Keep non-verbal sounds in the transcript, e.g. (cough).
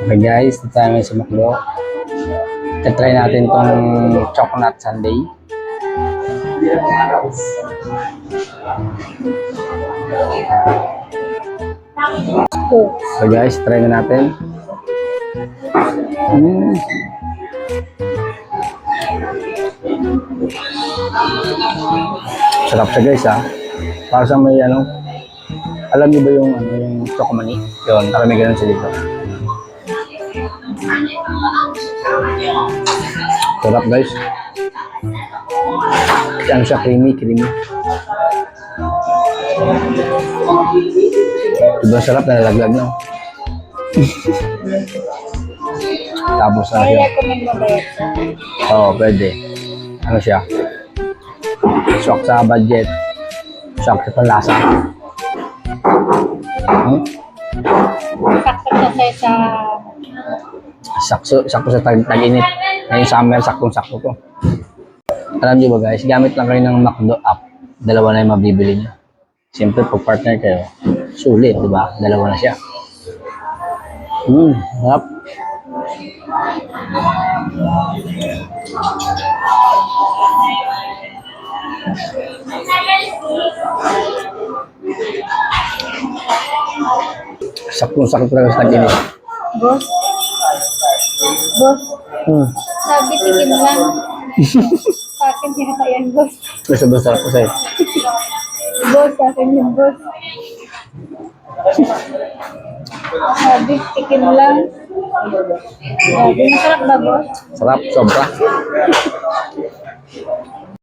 Okay guys, dito tayo ngayon sa Makdo. Tatry natin tong chocolate sundae. So guys, try na natin. Mm. Sarap siya guys ha. Para sa may ano, alam niyo ba yung ano yung chocolate Yun, para may ganun siya dito. Sarap guys. Ano siya, creamy, creamy. Sobrang sarap na nalaglag no? Tapos ano siya? Oo, pwede. Ano siya? Shock sa budget. Shock sa panlasa. Hmm? Saksak na sa... Sakso, sakto sa tag, tag-init. Ngayong summer, saktong-sakto to. Alam niyo ba guys, gamit lang kayo ng McDo app. Dalawa na yung mabibili niyo. Siyempre, pag partner kayo, sulit, di ba? Dalawa na siya. Hmm, harap. Saktong-sakto talaga sa tag-init. Boss? Boss? Hmm. Sabi, tikim lang. (laughs) sa akin yata yan, boss. Gusto ba sarap ko sa'yo? Boss, sa akin yung boss. Sabi, tikim lang. Sabi, masarap ba, boss? Sarap, sobra. (laughs)